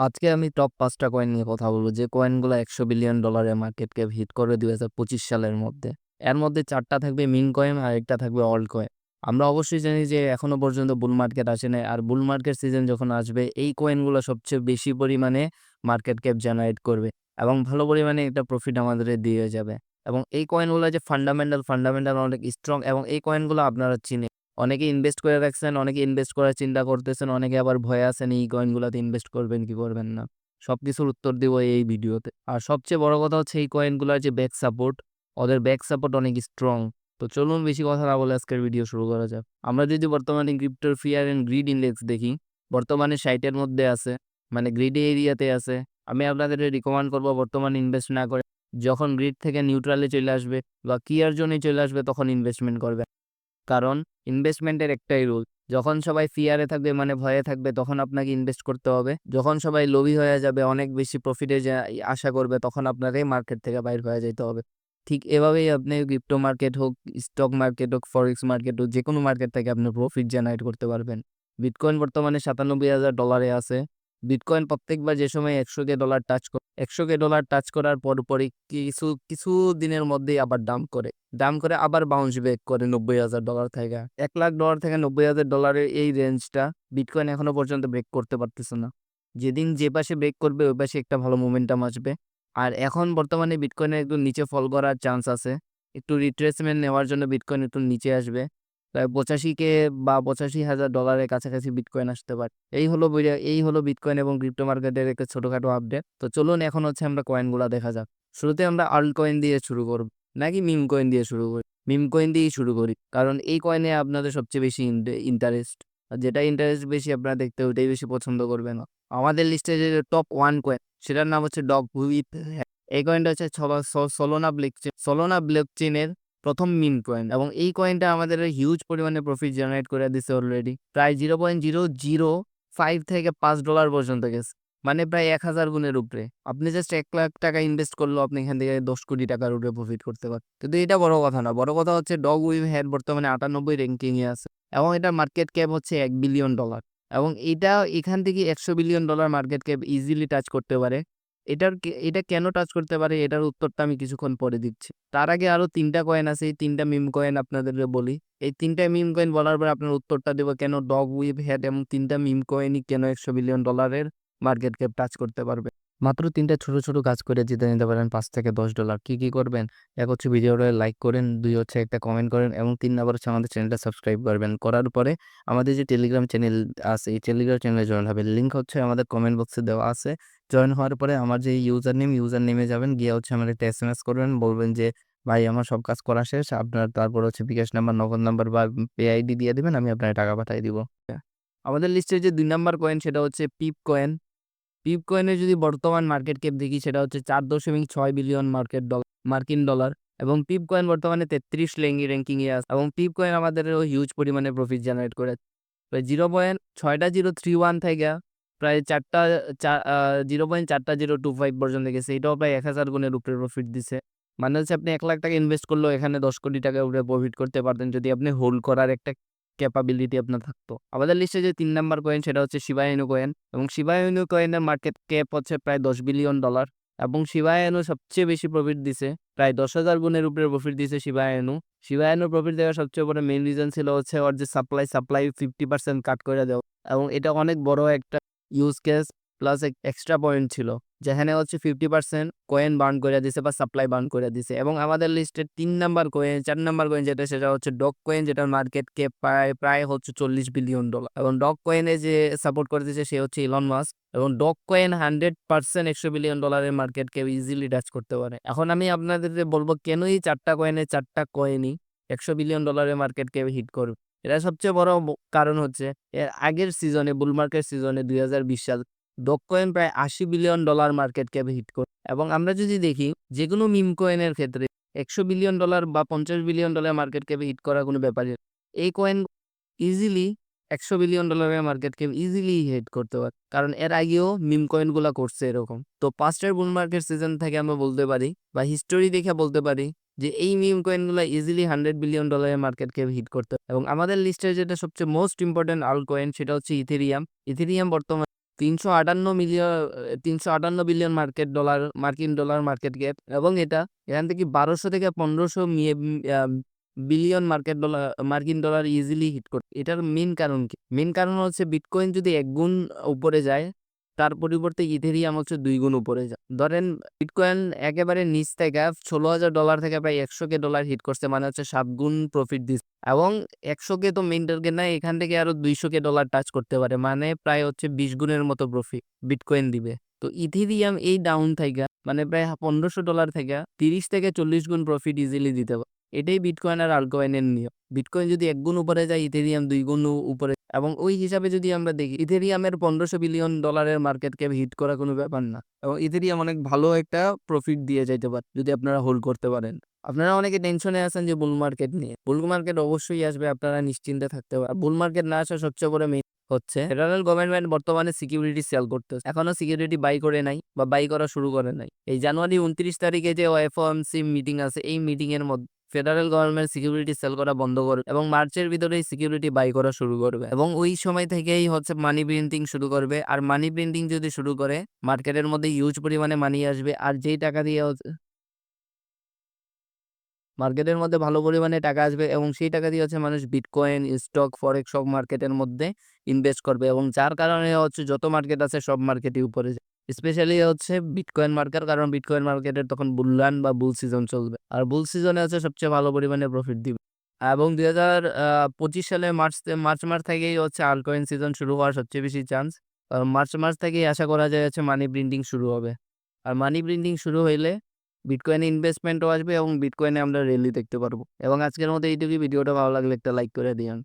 আজকে আমি টপ পাঁচটা কয়েন নিয়ে কথা বলব যে কয়েনগুলো ১০০ বিলিয়ন ডলারের মার্কেট ক্যাপ হিট করবে ২০২৫ সালের মধ্যে। এর মধ্যে চারটা থাকবে মিম কয়েন আর একটা থাকবে অল্ড কয়েন। আমরা অবশ্যই জানি যে এখনও পর্যন্ত বুল মার্কেট আসে নাই। আর বুল মার্কেট সিজন যখন আসবে এই কয়েনগুলো সবচেয়ে বেশি পরিমাণে মার্কেট ক্যাপ জেনারেট করবে এবং ভালো পরিমাণে একটা প্রফিট আমাদের দিয়ে যাবে। এবং এই কয়েনগুলো যে ফান্ডামেন্টাল, ফান্ডামেন্টাল অনেক স্ট্রং এবং এই কয়েনগুলো আপনারা চিনেন। অনেকে ইনভেস্ট করে রাখছেন, অনেকে ইনভেস্ট করার চিন্তা করতেছেন, অনেকে আবার ভয়ে আছেন এই কয়েনগুলাতে ইনভেস্ট করবেন কি করবেন না। সবকিছুর উত্তর দিব এই ভিডিওতে। আর সবচেয়ে বড় কথা হচ্ছে এই কয়েনগুলার যে ব্যাক সাপোর্ট, ওদের ব্যাক সাপোর্ট অনেক স্ট্রং। তো চলুন বেশি কথা না বলে আজকের ভিডিও শুরু করা যাক। আমরা যদি বর্তমানে ক্রিপ্টোর ফিয়ার অ্যান্ড গ্রিড ইন্ডেক্স দেখি, বর্তমানে ৬০ এর মধ্যে আছে, মানে গ্রিড এরিয়াতে আছে। আমি আপনাদের রিকমেন্ড করব বর্তমানে ইনভেস্ট না করে যখন গ্রিড থেকে নিউট্রালে চলে আসবে বা কিয়ার জোনে চলে আসবে তখন ইনভেস্টমেন্ট করবেন। কারণ ইনভেস্টমেন্টের একটাই রুল যখন সবাই ফিয়ারে থাকবে মানে ভয়ে থাকবে, তখন আপনাকে ইনভেস্ট করতে হবে। যখন সবাই লোভী হয়ে যাবে, অনেক বেশি প্রফিটে আশা করবে, তখন আপনাকে মার্কেট থেকে বাইর হয়ে যেতে হবে। ঠিক এভাবেই আপনি ক্রিপ্টো মার্কেট হোক স্টক মার্কেট হোক ফরেক্স মার্কেট হোক যে কোনো মার্কেট থেকে আপনি প্রফিট জেনারেট করতে পারবেন। বিটকয়েন বর্তমানে সাতানব্বই হাজার ডলারে আছে। বিটকয়েন প্রত্যেকবার যে সময় একশো কে ডলার টাচ একশো কে ডলার টাচ করার পরপরই কিছু কিছু দিনের মধ্যেই আবার দাম করে। দাম করে আবার বাউন্স ব্যাক করে নব্বই হাজার ডলার থেকে। এক লাখ ডলার থেকে নব্বই হাজার ডলারের এই রেঞ্জটা বিটকয়েন এখনও পর্যন্ত ব্রেক করতে পারতেছে না। যেদিন যে পাশে ব্রেক করবে, ওই পাশে একটা ভালো মোমেন্টাম আসবে। আর এখন বর্তমানে বিটকয়েনের একটু নিচে ফল করার চান্স আছে। একটু রিট্রেসমেন্ট নেওয়ার জন্য বিটকয়েন একটু নিচে আসবে। পঁচাশি কে বা পঁচাশি হাজার ডলারের কাছাকাছি বিটকয়েন আসতে পারে। এই হলো এই হলো বিটকয়েন এবং ক্রিপ্টো মার্কেটের একটা ছোটখাটো আপডেট তো চলুন এখন হচ্ছে আমরা কয়েনগুলো দেখা যাক। শুরুতে আমরা আর্ল কয়েন দিয়ে শুরু করব, নাকি মিম কয়েন দিয়ে শুরু করি? মিম কয়েন দিয়েই শুরু করি, কারণ এই কয়েনে আপনাদের সবচেয়ে বেশি ইন্টারেস্ট যেটা ইন্টারেস্ট বেশি আপনারা দেখতে ওইটাই বেশি পছন্দ করবেন। আমাদের লিস্টে যে টপ ওয়ান কয়েন সেটার নাম হচ্ছে ডগ হুইপ এই কয়েনটা হচ্ছে সলোনা ব্লেক সলোনা ব্লেক চেনের প্রথম মিম কয়েন। এবং এই কয়েনটা আমাদের হিউজ পরিমাণে প্রফিট জেনারেট করে দিছে অলরেডি প্রায় zero point zero zero five থেকে পাঁচ ডলার পর্যন্ত গেছে। মানে প্রায় এক হাজার গুণের উপরে। আপনি জাস্ট এক লাখ টাকা ইনভেস্ট করলেও আপনি এখান থেকে দশ কোটি টাকার উপরে প্রফিট করতে পারেন কিন্তু এটা বড় কথা না। বড় কথা হচ্ছে ডগ উইভ হ্যাড বর্তমানে আটানব্বই র্যাঙ্কিংয়ে আছে। এবং এটা মার্কেট ক্যাপ হচ্ছে এক বিলিয়ন ডলার এবং এটা এখান থেকে একশো billion dollar market cap easily touch করতে পারে। এটার এটা কেন টাচ করতে পারে? এটার উত্তরটা আমি কিছুক্ষণ পরে দিচ্ছি। তার আগে আরও তিনটা কয়েন আছে, এই তিনটা মিম কয়েন আপনাদের বলি। এই তিনটা মিম কয়েন বলার পরে আপনার উত্তরটা দেবো, কেন ডগ উইভ হেড এবং তিনটা মিম কয়েনই কেন একশো বিলিয়ন ডলারের মার্কেট ক্যাপ টাচ করতে পারবে? মাত্র তিনটা ছোট ছোট কাজ করে জিতে নিতে পারেন পাঁচ থেকে দশ ডলার কি কি করবেন? এক হচ্ছে ভিডিওটা লাইক করেন, দুই হচ্ছে একটা কমেন্ট করেন এবং তিন নাম্বার হচ্ছে আমাদের চ্যানেলটা সাবস্ক্রাইব করবেন। করার পরে আমাদের যে টেলিগ্রাম চ্যানেল আছে, এই টেলিগ্রাম চ্যানেলে জয়েন হবে লিঙ্ক হচ্ছে আমাদের কমেন্ট বক্সে দেওয়া আছে। জয়েন হওয়ার পরে আমার যে ইউজার নেম ইউজার নেমে যাবেন, গিয়ে হচ্ছে আমার একটা এস এম এস করবেন, বলবেন যে, ভাই, আমার সব কাজ করা শেষ। আপনার তারপর হচ্ছে বিকাশ নাম্বার, নগদ নাম্বার বা পে আইডি দিয়ে দেবেন, আমি আপনার টাকা পাঠিয়ে দিব। আমাদের লিস্টে যে দুই নাম্বার কয়েন সেটা হচ্ছে পিপ কয়েন পিপ কয়েনের যদি বর্তমান মার্কেট ক্যাপ দেখি, সেটা হচ্ছে চার দশমিক ছয় বিলিয়ন মার্কেট ডলার মার্কিন ডলার এবং পিপ কয়েন বর্তমানে তেত্রিশ র্যাঙ্কি র্যাঙ্কিংয়ে আছে এবং পিপ কয়েন আমাদের হিউজ পরিমাণে প্রফিট জেনারেট করে। প্রায় জিরো পয়েন্ট ছয়টা জিরো থ্রি ওয়ান থেকে প্রায় চারটা জিরো পয়েন্ট চারটা জিরো টু ফাইভ পর্যন্ত গেছে। এটাও প্রায় এক হাজার গুণের উপরে প্রফিট দিছে। মানে হচ্ছে আপনি এক লাখ টাকা ইনভেস্ট করলেও এখানে দশ কোটি টাকা উপরে প্রফিট করতে পারতেন যদি আপনি হোল্ড করার একটা ক্যাপাবিলিটি আপনার থাকতো। আমাদের লিস্টে যে তিন নাম্বার কয়েন সেটা হচ্ছে শিবায়নু কয়েন এবং শিবায়নু কয়েনের মার্কেট ক্যাপ হচ্ছে প্রায় দশ বিলিয়ন ডলার এবং শিবায়নু সবচেয়ে বেশি প্রফিট দিছে, প্রায় দশ হাজার গুণের উপরে প্রফিট দিছে শিবায়নু শিবায়নু প্রফিট দেওয়ার সবচেয়ে বড় মেইন রিজন ছিল হচ্ছে ওর যে supply supply fifty percent cut করে দেওয়া এবং এটা অনেক বড় একটা ইউজ কেস প্লাস এক এক্সট্রা পয়েন্ট ছিল, যেখানে হচ্ছে ফিফটি পার্সেন্ট কয়েন বার্ন করে দিছে বা সাপ্লাই বার্ন করে দিছে। এবং আমাদের লিস্টের তিন নাম্বার কয়েন চার নাম্বার কয়েন যেটা, সেটা হচ্ছে ডক কয়েন যেটার মার্কেট কে প্রায় প্রায় হচ্ছে চল্লিশ বিলিয়ন ডলার এবং ডক কয়েনে যে সাপোর্ট করে দিচ্ছে সে হচ্ছে ইলন মাস এবং ডক কয়েন হান্ড্রেড পার্সেন্ট একশো বিলিয়ন ডলারের মার্কেট কে ইজিলি টাচ করতে পারে। এখন আমি আপনাদের বলব, কেনই চারটা কয়েনে চারটা কয়েনই একশো বিলিয়ন ডলারের মার্কেট কে হিট করবে? এটা সবচেয়ে বড় কারণ হচ্ছে, এর আগের সিজনে বুল মার্কেট সিজনে দুই হাজার বিশ সাল ডক কয়েন প্রায় আশি বিলিয়ন ডলার মার্কেট ক্যাপে হিট করে, এবং আমরা যদি দেখি যে কোনো মিম কয়েনের ক্ষেত্রে একশো বিলিয়ন ডলার বা পঞ্চাশ বিলিয়ন ডলার মার্কেট ক্যাপে হিট করা কোনো ব্যাপারে এই কয়েন ইজিলি একশো বিলিয়ন ডলারের মার্কেট ক্যাপ ইজিলি হিট করতে পারে, কারণ এর আগেও মিম কয়েনগুলো করছে এরকম। তো পাঁচটার বুল মার্কেট সিজন থেকে আমরা বলতে পারি বা হিস্টোরি দেখে বলতে পারি যে এই মিম কয়েনগুলো ইজিলি হান্ড্রেড বিলিয়ন ডলারের মার্কেট ক্যাপ হিট করতে এবং আমাদের লিস্টে যেটা সবচেয়ে মোস্ট ইম্পর্টেন্ট আল কয়েন সেটা হচ্ছে ইথেরিয়াম ইথেরিয়াম বর্তমানে তিনশো আটান্ন মিলিয়ন তিনশো আটান্ন বিলিয়ন মার্কেট ডলার, মার্কিন ডলার মার্কেট ক্যাপ এবং এটা এখান থেকে বারোশো থেকে পনেরোশো বিলিয়ন মার্কেট ডলার মার্কিন ডলার ইজিলি হিট করে, এটার মেন কারণ কি? মেন কারণ হচ্ছে বিটকয়েন যদি এক গুণ উপরে যায় তার পরিবর্তে ইথেরিয়াম হচ্ছে দুই গুণ উপরে যায় ধরেন বিটকয়েন একেবারে নিচ থেকে ষোলো হাজার ডলার থেকে প্রায় একশো কে ডলার হিট করছে মানে হচ্ছে সাত গুণ প্রফিট দিচ্ছে। এবং একশো কে তো মেন টার্গেট না এখান থেকে আরও দুইশো কে ডলার টাচ করতে পারে মানে প্রায় হচ্ছে বিশ গুণের মতো প্রফিট বিটকয়েন দিবে। তো ইথেরিয়াম এই ডাউন থেকে মানে প্রায় পনেরোশো ডলার থেকে তিরিশ থেকে চল্লিশ গুণ প্রফিট ইজিলি দিতে পারে এটাই বিটকয়েন আর আলকয়েনের নিয়ম। বিটকয়েন যদি এক গুণ উপরে যায় ইথেরিয়াম দুই গুণ উপরে এবং ওই হিসাবে যদি আমরা দেখি ইথেরিয়ামের পনেরোশো বিলিয়ন ডলারের মার্কেট ক্যাপ হিট করা কোনো ব্যাপার না। এবং ইথেরিয়াম অনেক ভালো একটা প্রফিট দিয়ে যাইতে পারে, যদি আপনারা হোল্ড করতে পারেন। আপনারা অনেকে টেনশনে আছেন যে বুল মার্কেট নিয়ে। বুল মার্কেট অবশ্যই আসবে, আপনারা নিশ্চিন্তে থাকতে পারেন বুল মার্কেট না আসা সবচেয়ে বড় মেইন হচ্ছে ফেডারেল গভর্নমেন্ট বর্তমানে সিকিউরিটি সেল করতেছে। এখনও সিকিউরিটি বাই করে নাই বা বাই করা শুরু করে নাই। এই জানুয়ারি উনত্রিশ তারিখে যে ওএফওএমসি মিটিং আছে, এই মিটিং এর মধ্যে ফেডারেল গভর্নমেন্ট সিকিউরিটি সেল করা বন্ধ করবে এবং মার্চের ভিতরেই সিকিউরিটি বাই করা শুরু করবে। এবং ওই সময় থেকেই হচ্ছে মানি প্রিন্টিং শুরু করবে। আর মানি প্রিন্টিং যদি শুরু করে, মার্কেটের মধ্যে ইউজ পরিমাণে মানি আসবে। আর যেই টাকা দিয়ে হচ্ছে মার্কেটের মধ্যে ভালো পরিমাণে টাকা আসবে এবং সেই টাকা দিয়ে হচ্ছে মানুষ বিটকয়েন স্টক ফরেক্স সব মার্কেটের মধ্যে ইনভেস্ট করবে এবং যার কারণে হচ্ছে যত মার্কেট আছে সব মার্কেটই উপরে স্পেশালি হচ্ছে বিটকয়েন মার্কেট কারণ বিটকয়েন মার্কেটের তখন বুললান বা বুল সিজন চলবে। আর বুল সিজনে হচ্ছে সবচেয়ে ভালো পরিমাণে প্রফিট দিবে। এবং দুই হাজার পঁচিশ সালে মার্চ মার্চ মাস থেকেই হচ্ছে আলকয়েন সিজন শুরু হওয়ার সবচেয়ে বেশি চান্স মার্চ মাস থেকেই আশা করা যায় হচ্ছে মানি প্রিন্টিং শুরু হবে। আর মানি প্রিন্টিং শুরু হইলে বিটকয়েনে ইনভেস্টমেন্টও আসবে এবং বিটকয়েনে আমরা রেলি দেখতে পারব। এবং আজকের মতো এইটুকুই। ভিডিওটা ভালো লাগলে একটা লাইক করে দিন